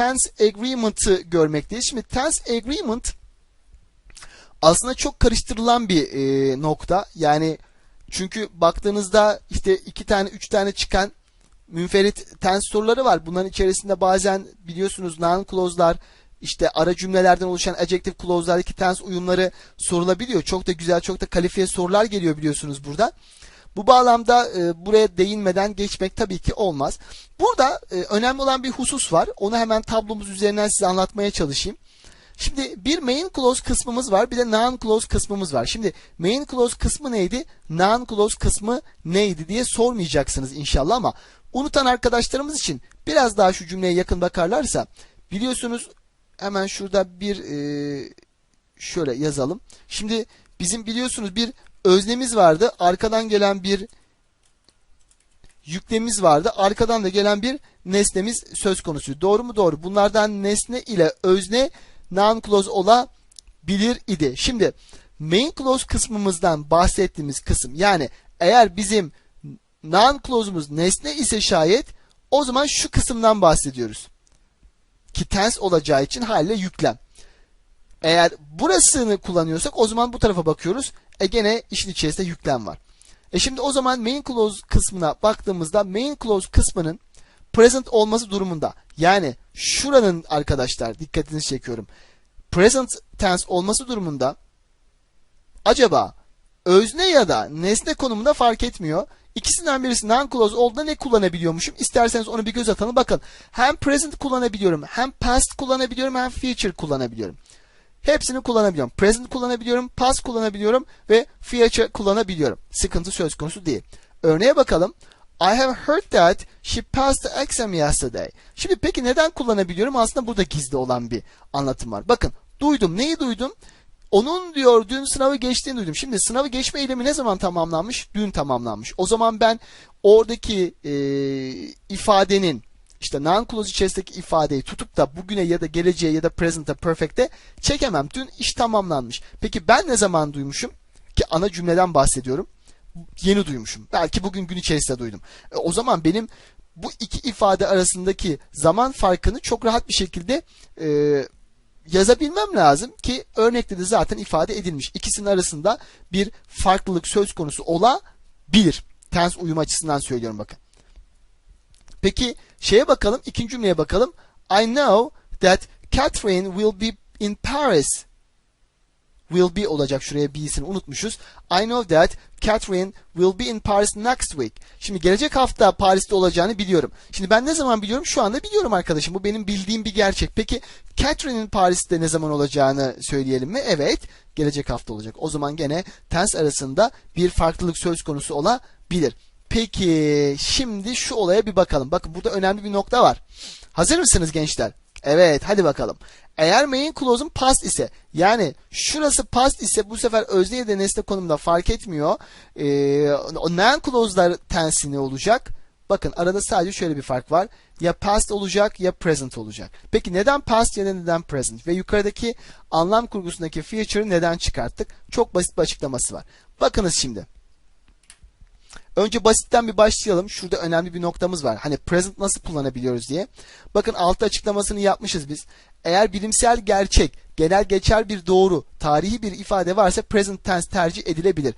tense agreement'ı görmekteyiz. Şimdi tense agreement aslında çok karıştırılan bir e, nokta. Yani çünkü baktığınızda işte iki tane üç tane çıkan münferit tense soruları var. Bunların içerisinde bazen biliyorsunuz noun clause'lar işte ara cümlelerden oluşan adjective clause'lardaki tense uyumları sorulabiliyor. Çok da güzel, çok da kalifiye sorular geliyor biliyorsunuz burada. Bu bağlamda e, buraya değinmeden geçmek tabii ki olmaz. Burada e, önemli olan bir husus var. Onu hemen tablomuz üzerinden size anlatmaya çalışayım. Şimdi bir main clause kısmımız var, bir de noun clause kısmımız var. Şimdi main clause kısmı neydi, noun clause kısmı neydi diye sormayacaksınız inşallah ama unutan arkadaşlarımız için biraz daha şu cümleye yakın bakarlarsa biliyorsunuz hemen şurada bir e, şöyle yazalım. Şimdi bizim biliyorsunuz bir öznemiz vardı. Arkadan gelen bir yüklemimiz vardı. Arkadan da gelen bir nesnemiz söz konusu. Doğru mu? Doğru. Bunlardan nesne ile özne noun clause olabilir idi. Şimdi main clause kısmımızdan bahsettiğimiz kısım yani eğer bizim noun clause'umuz nesne ise şayet o zaman şu kısımdan bahsediyoruz. Ki tense olacağı için haliyle yüklem. Eğer burasını kullanıyorsak o zaman bu tarafa bakıyoruz. E gene işin içerisinde yüklem var. E şimdi o zaman main clause kısmına baktığımızda main clause kısmının present olması durumunda yani şuranın arkadaşlar dikkatinizi çekiyorum. Present tense olması durumunda acaba özne ya da nesne konumunda fark etmiyor. İkisinden birisi non clause olduğunda ne kullanabiliyormuşum? İsterseniz onu bir göz atalım. Bakın hem present kullanabiliyorum, hem past kullanabiliyorum, hem future kullanabiliyorum. Hepsini kullanabiliyorum. Present kullanabiliyorum, past kullanabiliyorum ve future kullanabiliyorum. Sıkıntı söz konusu değil. Örneğe bakalım. I have heard that she passed the exam yesterday. Şimdi peki neden kullanabiliyorum? Aslında burada gizli olan bir anlatım var. Bakın duydum. Neyi duydum? Onun diyor dün sınavı geçtiğini duydum. Şimdi sınavı geçme eylemi ne zaman tamamlanmış? Dün tamamlanmış. O zaman ben oradaki e, ifadenin işte non-clause içerisindeki ifadeyi tutup da bugüne ya da geleceğe ya da present'a perfect'e çekemem. Dün iş tamamlanmış. Peki ben ne zaman duymuşum? Ki ana cümleden bahsediyorum. Yeni duymuşum. Belki bugün gün içerisinde duydum. E, o zaman benim bu iki ifade arasındaki zaman farkını çok rahat bir şekilde e, yazabilmem lazım ki örnekte de zaten ifade edilmiş. İkisinin arasında bir farklılık söz konusu olabilir. Tense uyum açısından söylüyorum bakın. Peki şeye bakalım, ikinci cümleye bakalım. I know that Catherine will be in Paris. Will be olacak şuraya be'sini unutmuşuz. I know that Catherine will be in Paris next week. Şimdi gelecek hafta Paris'te olacağını biliyorum. Şimdi ben ne zaman biliyorum? Şu anda biliyorum arkadaşım. Bu benim bildiğim bir gerçek. Peki Catherine'in Paris'te ne zaman olacağını söyleyelim mi? Evet. Gelecek hafta olacak. O zaman gene tense arasında bir farklılık söz konusu olabilir. Peki şimdi şu olaya bir bakalım. Bakın burada önemli bir nokta var. Hazır mısınız gençler? Evet hadi bakalım. Eğer main clause'un past ise yani şurası past ise bu sefer özne ya da nesne konumunda fark etmiyor. Ee, o noun clause'lar tensi ne olacak? Bakın arada sadece şöyle bir fark var. Ya past olacak ya present olacak. Peki neden past ya neden present? Ve yukarıdaki anlam kurgusundaki future'ı neden çıkarttık? Çok basit bir açıklaması var. Bakınız şimdi. Önce basitten bir başlayalım. Şurada önemli bir noktamız var. Hani present nasıl kullanabiliyoruz diye. Bakın altta açıklamasını yapmışız biz. Eğer bilimsel gerçek, genel geçer bir doğru, tarihi bir ifade varsa present tense tercih edilebilir.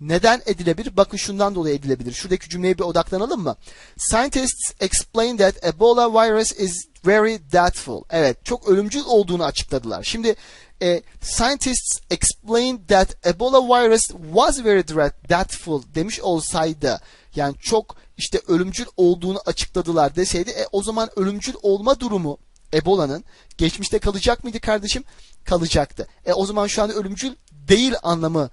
Neden edilebilir? Bakın şundan dolayı edilebilir. Şuradaki cümleye bir odaklanalım mı? Scientists explain that Ebola virus is very deathful. Evet, çok ölümcül olduğunu açıkladılar. Şimdi e, scientists explained that Ebola virus was very deathful demiş olsaydı yani çok işte ölümcül olduğunu açıkladılar deseydi e, o zaman ölümcül olma durumu Ebola'nın geçmişte kalacak mıydı kardeşim? Kalacaktı. E o zaman şu anda ölümcül değil anlamı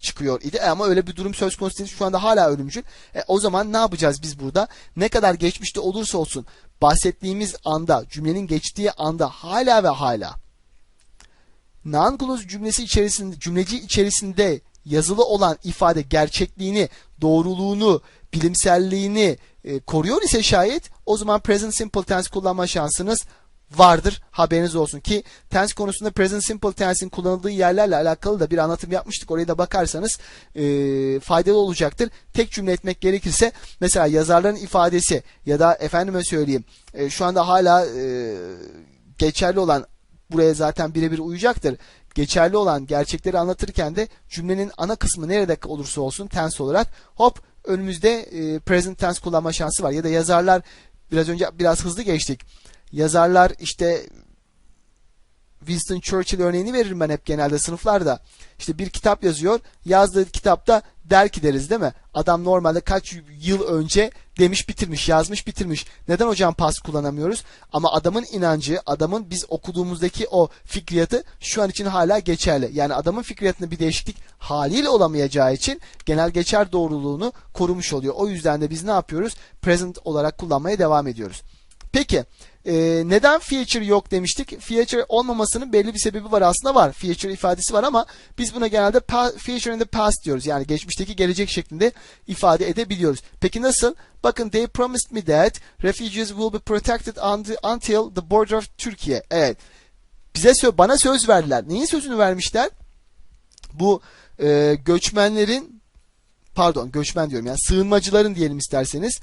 çıkıyor idi. E, ama öyle bir durum söz konusu değil. Şu anda hala ölümcül. E, o zaman ne yapacağız biz burada? Ne kadar geçmişte olursa olsun bahsettiğimiz anda, cümlenin geçtiği anda hala ve hala non-clause cümlesi içerisinde, cümleci içerisinde yazılı olan ifade gerçekliğini, doğruluğunu, bilimselliğini e, koruyor ise şayet o zaman present simple tense kullanma şansınız vardır. Haberiniz olsun ki tense konusunda present simple tense'in kullanıldığı yerlerle alakalı da bir anlatım yapmıştık. Oraya da bakarsanız e, faydalı olacaktır. Tek cümle etmek gerekirse mesela yazarların ifadesi ya da efendime söyleyeyim e, şu anda hala e, geçerli olan buraya zaten birebir uyacaktır. Geçerli olan gerçekleri anlatırken de cümlenin ana kısmı nerede olursa olsun tense olarak hop önümüzde e, present tense kullanma şansı var. Ya da yazarlar biraz önce biraz hızlı geçtik. Yazarlar işte Winston Churchill örneğini veririm ben hep genelde sınıflarda. İşte bir kitap yazıyor. Yazdığı kitapta der ki deriz değil mi? Adam normalde kaç yıl önce demiş bitirmiş, yazmış bitirmiş. Neden hocam pas kullanamıyoruz? Ama adamın inancı, adamın biz okuduğumuzdaki o fikriyatı şu an için hala geçerli. Yani adamın fikriyatında bir değişiklik haliyle olamayacağı için genel geçer doğruluğunu korumuş oluyor. O yüzden de biz ne yapıyoruz? Present olarak kullanmaya devam ediyoruz. Peki e, neden feature yok demiştik? Feature olmamasının belli bir sebebi var aslında var. Feature ifadesi var ama biz buna genelde feature in the past diyoruz. Yani geçmişteki gelecek şeklinde ifade edebiliyoruz. Peki nasıl? Bakın they promised me that refugees will be protected until the border of Turkey. Evet. Bize sö bana söz verdiler. Neyin sözünü vermişler? Bu e, göçmenlerin pardon göçmen diyorum yani sığınmacıların diyelim isterseniz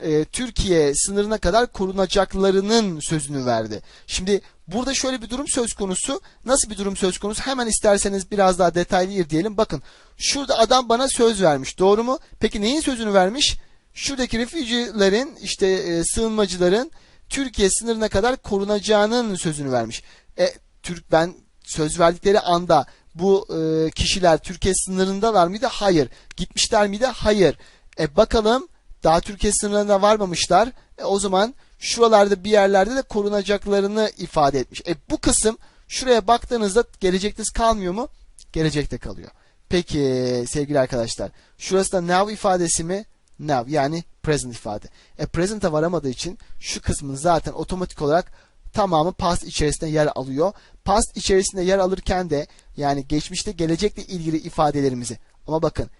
e, Türkiye sınırına kadar korunacaklarının sözünü verdi. Şimdi burada şöyle bir durum söz konusu. Nasıl bir durum söz konusu? Hemen isterseniz biraz daha detaylı irdeyelim. Bakın şurada adam bana söz vermiş. Doğru mu? Peki neyin sözünü vermiş? Şuradaki refüjilerin işte e, sığınmacıların Türkiye sınırına kadar korunacağının sözünü vermiş. E, Türk ben söz verdikleri anda bu e, kişiler Türkiye sınırındalar mıydı? Hayır. Gitmişler miydi? Hayır. E bakalım daha Türkiye sınırlarına varmamışlar. E, o zaman şuralarda bir yerlerde de korunacaklarını ifade etmiş. E, bu kısım şuraya baktığınızda gelecekte kalmıyor mu? Gelecekte kalıyor. Peki sevgili arkadaşlar. Şurası da now ifadesi mi? Now yani present ifade. E present'a varamadığı için şu kısmın zaten otomatik olarak tamamı past içerisinde yer alıyor. Past içerisinde yer alırken de yani geçmişte gelecekle ilgili ifadelerimizi ama bakın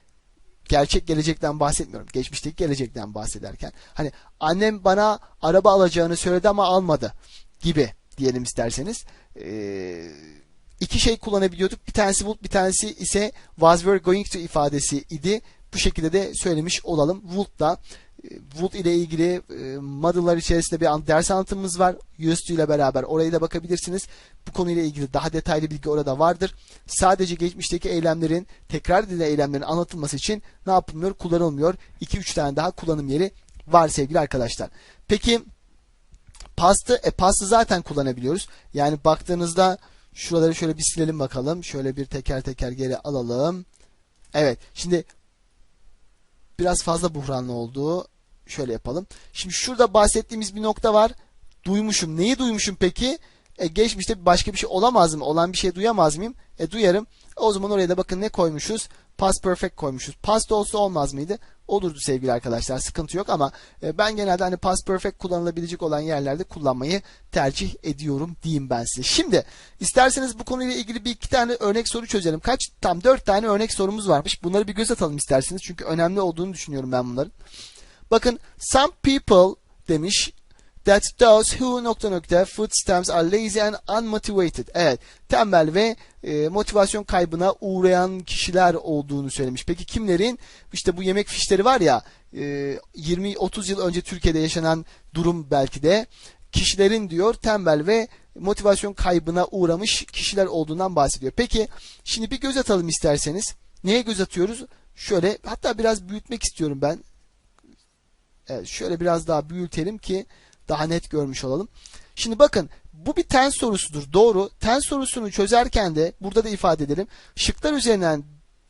gerçek gelecekten bahsetmiyorum. Geçmişteki gelecekten bahsederken. Hani annem bana araba alacağını söyledi ama almadı gibi diyelim isterseniz. Ee, iki şey kullanabiliyorduk. Bir tanesi would, bir tanesi ise was were going to ifadesi idi. Bu şekilde de söylemiş olalım. Would da Wood ile ilgili e, içerisinde bir ders anlatımımız var. USD ile beraber oraya da bakabilirsiniz. Bu konuyla ilgili daha detaylı bilgi orada vardır. Sadece geçmişteki eylemlerin, tekrar edilen eylemlerin anlatılması için ne yapılmıyor? Kullanılmıyor. 2-3 tane daha kullanım yeri var sevgili arkadaşlar. Peki pastı, e pastı zaten kullanabiliyoruz. Yani baktığınızda şuraları şöyle bir silelim bakalım. Şöyle bir teker teker geri alalım. Evet. Şimdi biraz fazla buhranlı olduğu şöyle yapalım. Şimdi şurada bahsettiğimiz bir nokta var. Duymuşum. Neyi duymuşum peki? E, geçmişte başka bir şey olamaz mı? Olan bir şey duyamaz mıyım? E, duyarım. O zaman oraya da bakın ne koymuşuz? Past perfect koymuşuz. Past olsa olmaz mıydı? Olurdu sevgili arkadaşlar. Sıkıntı yok ama e, ben genelde hani past perfect kullanılabilecek olan yerlerde kullanmayı tercih ediyorum diyeyim ben size. Şimdi isterseniz bu konuyla ilgili bir iki tane örnek soru çözelim. Kaç? Tam dört tane örnek sorumuz varmış. Bunları bir göz atalım isterseniz. Çünkü önemli olduğunu düşünüyorum ben bunların. Bakın some people demiş that those who nokta nokta food stamps are lazy and unmotivated. Evet, tembel ve e, motivasyon kaybına uğrayan kişiler olduğunu söylemiş. Peki kimlerin? İşte bu yemek fişleri var ya, e, 20-30 yıl önce Türkiye'de yaşanan durum belki de kişilerin diyor tembel ve motivasyon kaybına uğramış kişiler olduğundan bahsediyor. Peki şimdi bir göz atalım isterseniz. Neye göz atıyoruz? Şöyle hatta biraz büyütmek istiyorum ben. Evet, şöyle biraz daha büyütelim ki daha net görmüş olalım. Şimdi bakın bu bir ten sorusudur. Doğru. Ten sorusunu çözerken de burada da ifade edelim. Şıklar üzerinden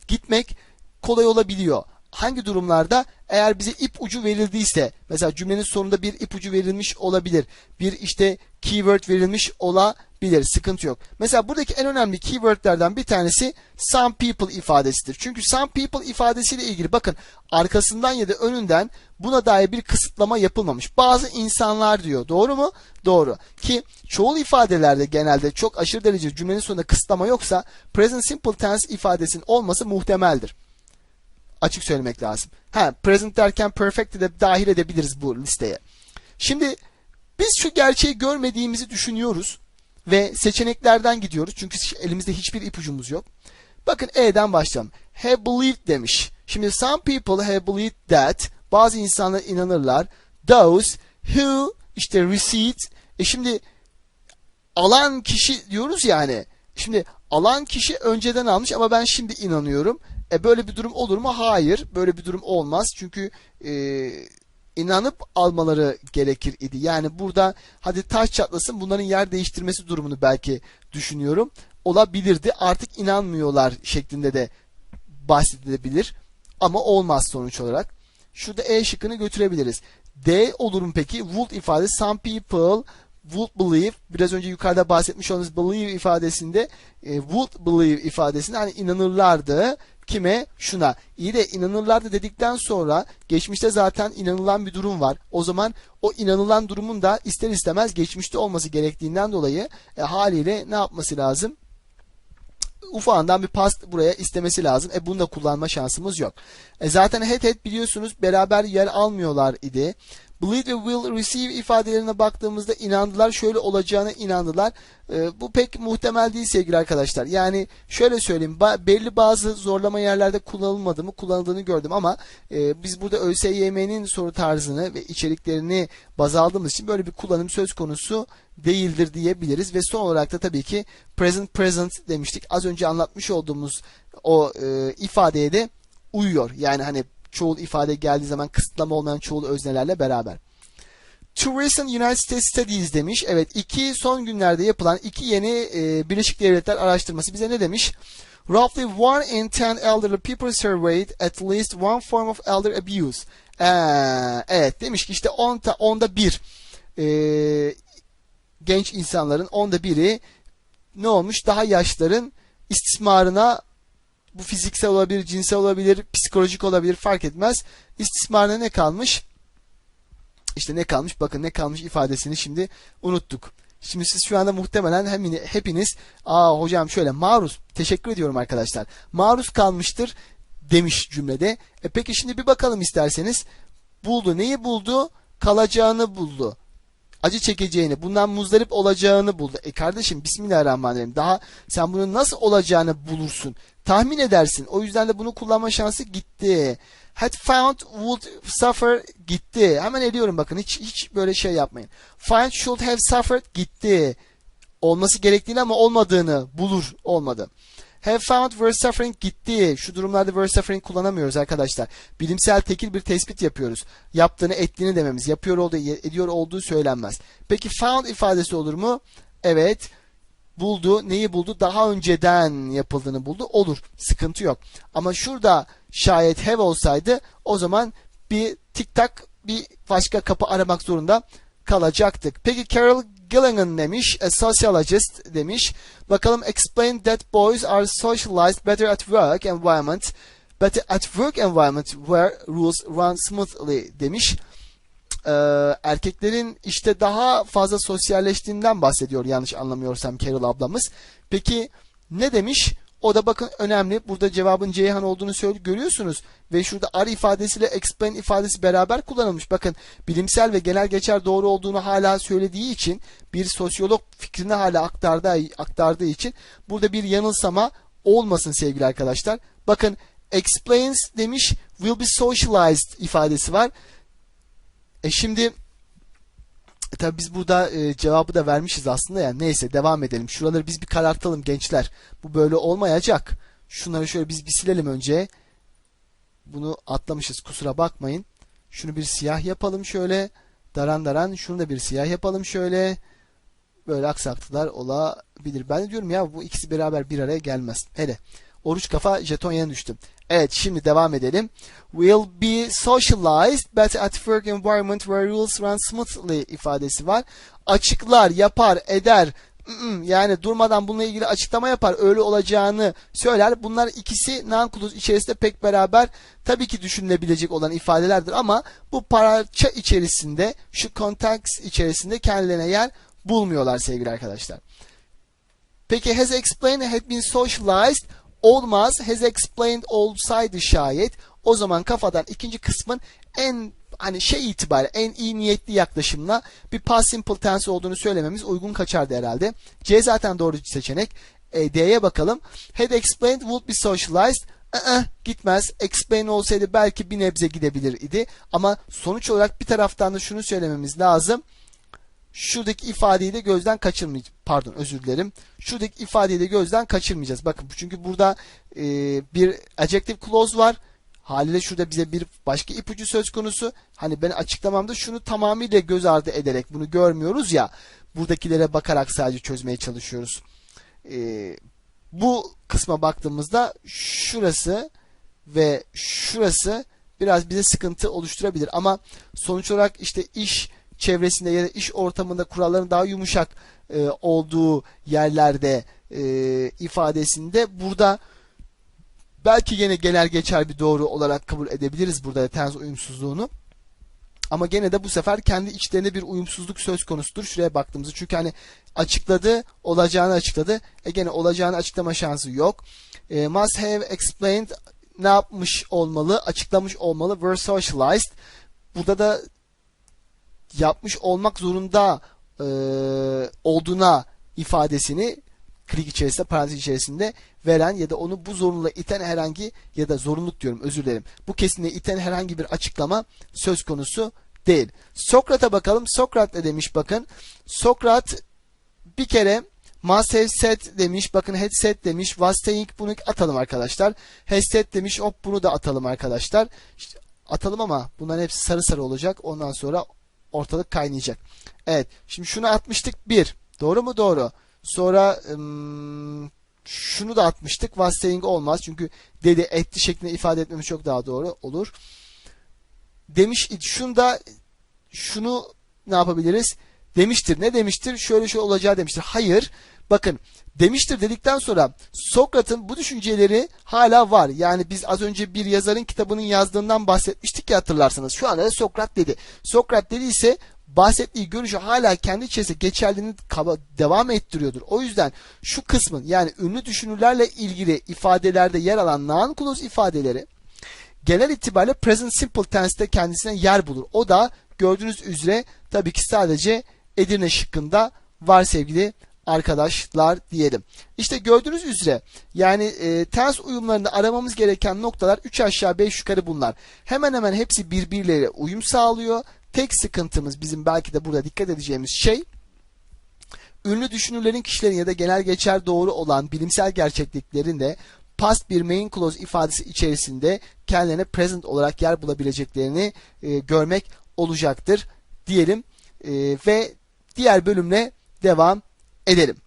gitmek kolay olabiliyor. Hangi durumlarda? Eğer bize ip ucu verildiyse, mesela cümlenin sonunda bir ipucu verilmiş olabilir. Bir işte keyword verilmiş olabilir. Sıkıntı yok. Mesela buradaki en önemli keywordlerden bir tanesi some people ifadesidir. Çünkü some people ifadesiyle ilgili bakın arkasından ya da önünden buna dair bir kısıtlama yapılmamış. Bazı insanlar diyor. Doğru mu? Doğru. Ki çoğul ifadelerde genelde çok aşırı derece cümlenin sonunda kısıtlama yoksa present simple tense ifadesinin olması muhtemeldir açık söylemek lazım. Ha, present derken perfect'i de dahil edebiliriz bu listeye. Şimdi Biz şu gerçeği görmediğimizi düşünüyoruz ve seçeneklerden gidiyoruz. Çünkü elimizde hiçbir ipucumuz yok. Bakın E'den başlayalım. Have believed demiş. Şimdi some people have believed that bazı insanlar inanırlar. Those who işte receipt e şimdi alan kişi diyoruz yani. Şimdi alan kişi önceden almış ama ben şimdi inanıyorum. E böyle bir durum olur mu? Hayır. Böyle bir durum olmaz. Çünkü e, inanıp almaları gerekir idi. Yani burada hadi taş çatlasın bunların yer değiştirmesi durumunu belki düşünüyorum. Olabilirdi. Artık inanmıyorlar şeklinde de bahsedilebilir. Ama olmaz sonuç olarak. Şurada E şıkkını götürebiliriz. D olur mu peki? Would ifade some people would believe biraz önce yukarıda bahsetmiş olduğumuz believe ifadesinde e, would believe ifadesinde hani inanırlardı kime? Şuna. İyi de inanırlardı dedikten sonra geçmişte zaten inanılan bir durum var. O zaman o inanılan durumun da ister istemez geçmişte olması gerektiğinden dolayı e, haliyle ne yapması lazım? ufağından bir pas buraya istemesi lazım. E bunu da kullanma şansımız yok. E zaten head head biliyorsunuz beraber yer almıyorlar idi. Believe ve will receive ifadelerine baktığımızda inandılar, şöyle olacağına inandılar. E, bu pek muhtemel değil sevgili arkadaşlar. Yani şöyle söyleyeyim, ba- belli bazı zorlama yerlerde kullanılmadığını, kullanıldığını gördüm ama e, biz burada ÖSYM'nin soru tarzını ve içeriklerini baz aldığımız için böyle bir kullanım söz konusu değildir diyebiliriz ve son olarak da tabii ki present present demiştik. Az önce anlatmış olduğumuz o e, ifadeye de uyuyor. Yani hani çoğul ifade geldiği zaman kısıtlama olmayan çoğul öznelerle beraber. Two recent United States Studies demiş. Evet iki son günlerde yapılan iki yeni e, Birleşik Devletler araştırması bize ne demiş? Roughly one in ten elderly people surveyed at least one form of elder abuse. Ee, evet demiş ki işte on ta, onda bir e, genç insanların onda biri ne olmuş? Daha yaşların istismarına bu fiziksel olabilir, cinsel olabilir, psikolojik olabilir fark etmez. İstismarına ne kalmış? İşte ne kalmış? Bakın ne kalmış ifadesini şimdi unuttuk. Şimdi siz şu anda muhtemelen hepiniz aa hocam şöyle maruz teşekkür ediyorum arkadaşlar. Maruz kalmıştır demiş cümlede. E peki şimdi bir bakalım isterseniz. Buldu. Neyi buldu? Kalacağını buldu acı çekeceğini, bundan muzdarip olacağını buldu. E kardeşim Bismillahirrahmanirrahim. Daha sen bunun nasıl olacağını bulursun. Tahmin edersin. O yüzden de bunu kullanma şansı gitti. Had found would suffer gitti. Hemen ediyorum bakın. Hiç hiç böyle şey yapmayın. Find should have suffered gitti. Olması gerektiğini ama olmadığını bulur. Olmadı. Have found suffering gitti. Şu durumlarda suffering kullanamıyoruz arkadaşlar. Bilimsel tekil bir tespit yapıyoruz. Yaptığını ettiğini dememiz. Yapıyor olduğu, ediyor olduğu söylenmez. Peki found ifadesi olur mu? Evet. Buldu. Neyi buldu? Daha önceden yapıldığını buldu. Olur. Sıkıntı yok. Ama şurada şayet have olsaydı o zaman bir tik tak bir başka kapı aramak zorunda kalacaktık. Peki Carol Gilligan demiş, a sociologist demiş. Bakalım explain that boys are socialized better at work environment, but at work environment where rules run smoothly demiş. Ee, erkeklerin işte daha fazla sosyalleştiğinden bahsediyor yanlış anlamıyorsam Carol ablamız. Peki ne demiş? O da bakın önemli. Burada cevabın Ceyhan olduğunu görüyorsunuz. Ve şurada ar ifadesiyle explain ifadesi beraber kullanılmış. Bakın bilimsel ve genel geçer doğru olduğunu hala söylediği için bir sosyolog fikrini hala aktardığı, aktardığı için burada bir yanılsama olmasın sevgili arkadaşlar. Bakın explains demiş will be socialized ifadesi var. E şimdi e tabi biz burada e, cevabı da vermişiz aslında ya. Neyse devam edelim. Şuraları biz bir karartalım gençler. Bu böyle olmayacak. Şunları şöyle biz bir silelim önce. Bunu atlamışız kusura bakmayın. Şunu bir siyah yapalım şöyle. Daran daran. Şunu da bir siyah yapalım şöyle. Böyle aksaklıklar olabilir. Ben de diyorum ya bu ikisi beraber bir araya gelmez. Hele. Oruç kafa jeton yerine düştü. Evet şimdi devam edelim. Will be socialized but at work environment where rules run smoothly ifadesi var. Açıklar, yapar, eder. Yani durmadan bununla ilgili açıklama yapar. Öyle olacağını söyler. Bunlar ikisi non-clause içerisinde pek beraber tabii ki düşünülebilecek olan ifadelerdir ama bu parça içerisinde şu context içerisinde kendilerine yer bulmuyorlar sevgili arkadaşlar. Peki has explained had been socialized olmaz. Has explained olsaydı şayet o zaman kafadan ikinci kısmın en hani şey itibariyle en iyi niyetli yaklaşımla bir past simple tense olduğunu söylememiz uygun kaçardı herhalde. C zaten doğru seçenek. E, D'ye bakalım. Had explained would be socialized. Aa, gitmez. Explain olsaydı belki bir nebze gidebilir idi. Ama sonuç olarak bir taraftan da şunu söylememiz lazım. Şuradaki ifadeyi de gözden kaçırmayacağız. Pardon özür dilerim. Şuradaki ifadeyi de gözden kaçırmayacağız. Bakın çünkü burada e, bir adjective clause var. Haliyle şurada bize bir başka ipucu söz konusu. Hani ben açıklamamda şunu tamamıyla göz ardı ederek bunu görmüyoruz ya. Buradakilere bakarak sadece çözmeye çalışıyoruz. Ee, bu kısma baktığımızda şurası ve şurası biraz bize sıkıntı oluşturabilir. Ama sonuç olarak işte iş çevresinde ya da iş ortamında kuralların daha yumuşak e, olduğu yerlerde e, ifadesinde burada belki gene genel geçer bir doğru olarak kabul edebiliriz burada tens uyumsuzluğunu. Ama gene de bu sefer kendi içlerinde bir uyumsuzluk söz konusudur. Şuraya baktığımızda çünkü hani açıkladı, olacağını açıkladı. E gene olacağını açıklama şansı yok. E, must have explained ne yapmış olmalı? Açıklamış olmalı. Were socialized. Burada da yapmış olmak zorunda e, olduğuna ifadesini klik içerisinde parantez içerisinde veren ya da onu bu zorunluluğa iten herhangi ya da zorunluluk diyorum özür dilerim. Bu kesinliğe iten herhangi bir açıklama söz konusu değil. Sokrat'a bakalım. Sokrat ne demiş bakın. Sokrat bir kere must have said demiş. Bakın said demiş. Was saying bunu atalım arkadaşlar. Said demiş. Hop bunu da atalım arkadaşlar. İşte atalım ama bunların hepsi sarı sarı olacak. Ondan sonra ortalık kaynayacak. Evet. Şimdi şunu atmıştık. Bir. Doğru mu? Doğru. Sonra şunu da atmıştık. Was saying olmaz. Çünkü dedi etti şeklinde ifade etmemiz çok daha doğru olur. Demiş şunu da şunu ne yapabiliriz? Demiştir. Ne demiştir? Şöyle şöyle olacağı demiştir. Hayır. Bakın demiştir dedikten sonra Sokrat'ın bu düşünceleri hala var. Yani biz az önce bir yazarın kitabının yazdığından bahsetmiştik ya hatırlarsanız. Şu anda da Sokrat dedi. Sokrat dediyse bahsettiği görüşü hala kendi içerisinde geçerliliğini devam ettiriyordur. O yüzden şu kısmın yani ünlü düşünürlerle ilgili ifadelerde yer alan noun clause ifadeleri genel itibariyle present simple tense'te kendisine yer bulur. O da gördüğünüz üzere tabii ki sadece Edirne şıkkında var sevgili arkadaşlar diyelim. İşte gördüğünüz üzere yani e, ters uyumlarında aramamız gereken noktalar 3 aşağı 5 yukarı bunlar. Hemen hemen hepsi birbirleriyle uyum sağlıyor. Tek sıkıntımız bizim belki de burada dikkat edeceğimiz şey ünlü düşünürlerin kişilerin ya da genel geçer doğru olan bilimsel gerçekliklerinde past bir main clause ifadesi içerisinde kendilerine present olarak yer bulabileceklerini e, görmek olacaktır diyelim e, ve diğer bölümle devam edelim.